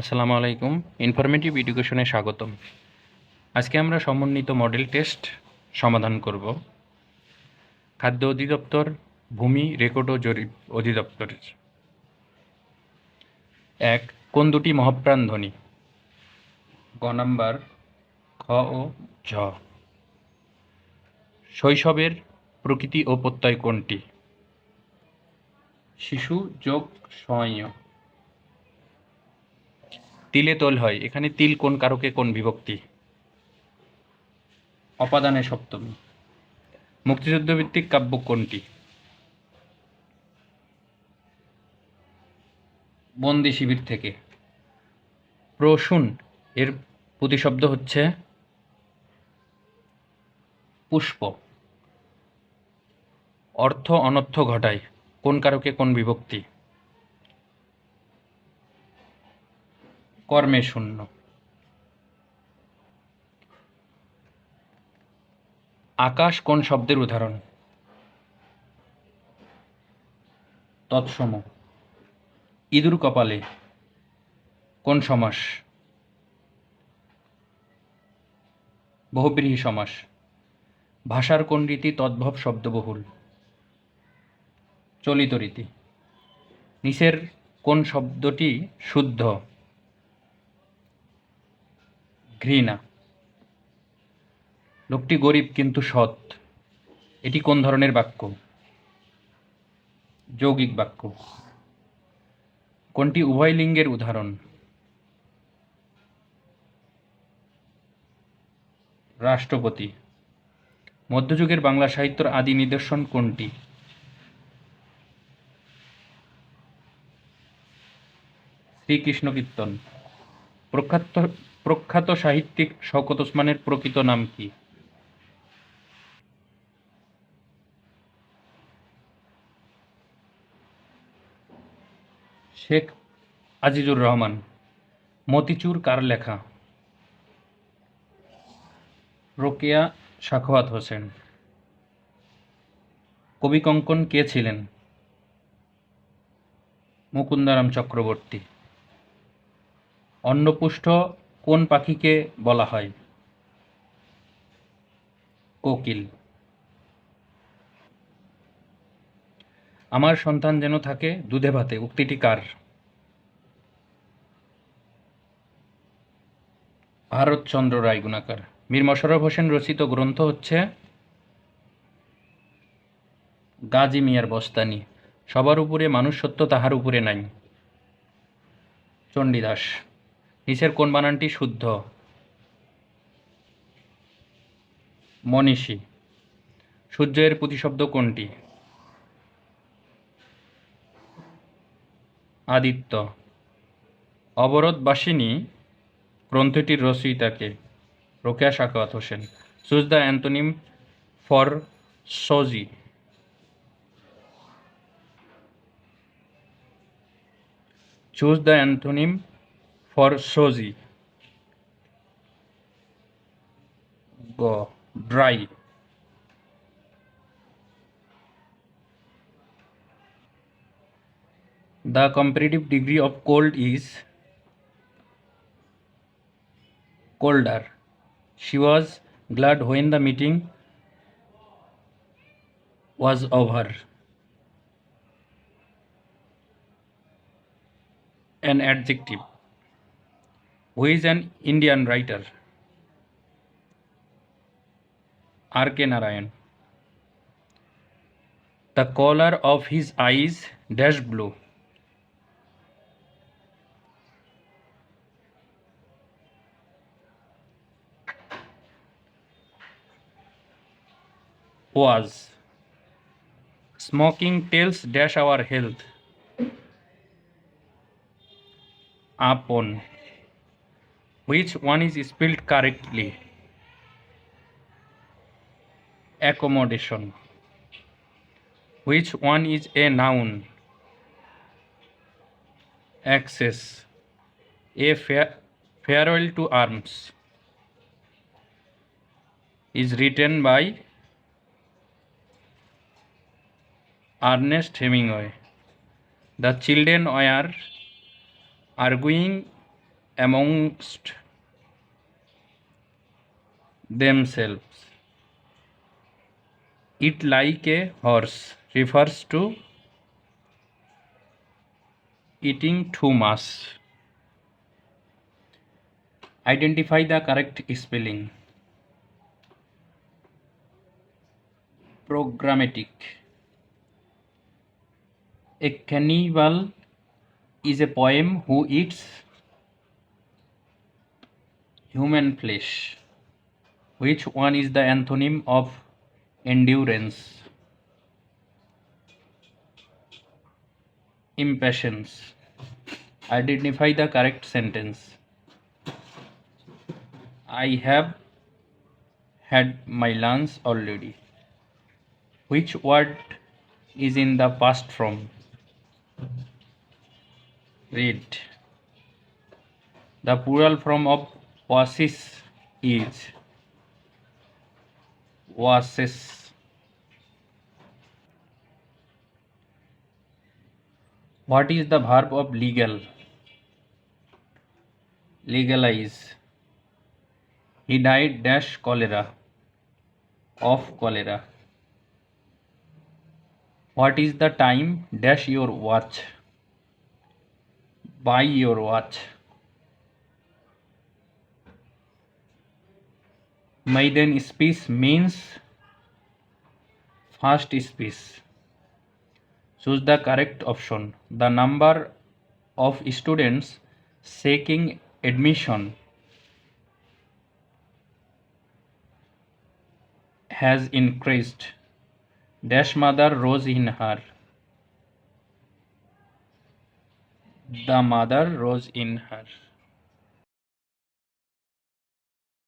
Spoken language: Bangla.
আসসালামু আলাইকুম ইনফরমেটিভ এডুকেশনে স্বাগতম আজকে আমরা সমন্বিত মডেল টেস্ট সমাধান করব খাদ্য অধিদপ্তর ভূমি রেকর্ড ও জরিপ অধিদপ্তরের এক কোন দুটি মহাপ্রাণ ধ্বনি গ নাম্বার খ ও ঝ শৈশবের প্রকৃতি ও প্রত্যয় কোনটি শিশু যোগ সময় তিলে তোল হয় এখানে তিল কোন কারকে কোন বিভক্তি অপাদানে সপ্তমী মুক্তিযুদ্ধভিত্তিক কাব্য কোনটি বন্দি শিবির থেকে প্রসুন এর প্রতিশব্দ হচ্ছে পুষ্প অর্থ অনর্থ ঘটায় কোন কারকে কোন বিভক্তি কর্মে শূন্য আকাশ কোন শব্দের উদাহরণ তৎসম ইঁদুর কপালে কোন সমাস বহুব্রীহী সমাস ভাষার কোন রীতি তদ্ভব শব্দবহুল চলিত রীতি নিচের কোন শব্দটি শুদ্ধ ঘৃণা লোকটি গরিব কিন্তু সৎ এটি কোন ধরনের বাক্য যৌগিক বাক্য কোনটি উভয় লিঙ্গের উদাহরণ রাষ্ট্রপতি মধ্যযুগের বাংলা সাহিত্যর আদি নিদর্শন কোনটি শ্রীকৃষ্ণ কীর্তন প্রখ্যাত প্রখ্যাত সাহিত্যিক শওকত ওসমানের প্রকৃত নাম কি শেখ আজিজুর রহমান মতিচুর কার লেখা রোকেয়া সাখোয়াত হোসেন কবি কঙ্কন কে ছিলেন মুকুন্দারাম চক্রবর্তী অন্নপুষ্ট কোন পাখিকে বলা হয় কোকিল আমার সন্তান যেন থাকে দুধে ভাতে উক্তিটি কার ভারতচন্দ্র রায় গুণাকার মীর মশরফ হোসেন রচিত গ্রন্থ হচ্ছে গাজী মিয়ার বস্তানি সবার উপরে মানুষ সত্য তাহার উপরে নাই চণ্ডীদাস নিচের কোন বানানটি শুদ্ধ মনীষী সূর্যের প্রতিশব্দ কোনটি আদিত্য অবরোধবাসিনী গ্রন্থটির রচয়িতাকে Rokeya Sakhawat Hossain choose the antonym for সজি চুজ দ্য অ্যান্থনিম ফর সোজি গ dry The comparative degree of cold is colder. She was glad when the meeting was over. An adjective. Who is an Indian writer? R.K. Narayan. The color of his eyes dash blue. Was. Smoking tells dash our health. Upon which one is spelled correctly? Accommodation. Which one is a noun? Access. A farewell to arms is written by Ernest Hemingway. The children were arguing amongst themselves. It like a horse refers to eating too much. Identify the correct spelling. Programmatic. A cannibal is a poem who eats human flesh. Which one is the antonym of endurance? Impatience. Identify the correct sentence. I have had my lunch already. Which word is in the past form? Read. The plural form of oasis it? Oasis what is the verb of legal legalize he died dash cholera of cholera what is the time dash your watch buy your watch Maiden speech means first speech. Choose the correct option. The number of students seeking admission has increased. Dash mother rose in her. The mother rose in her.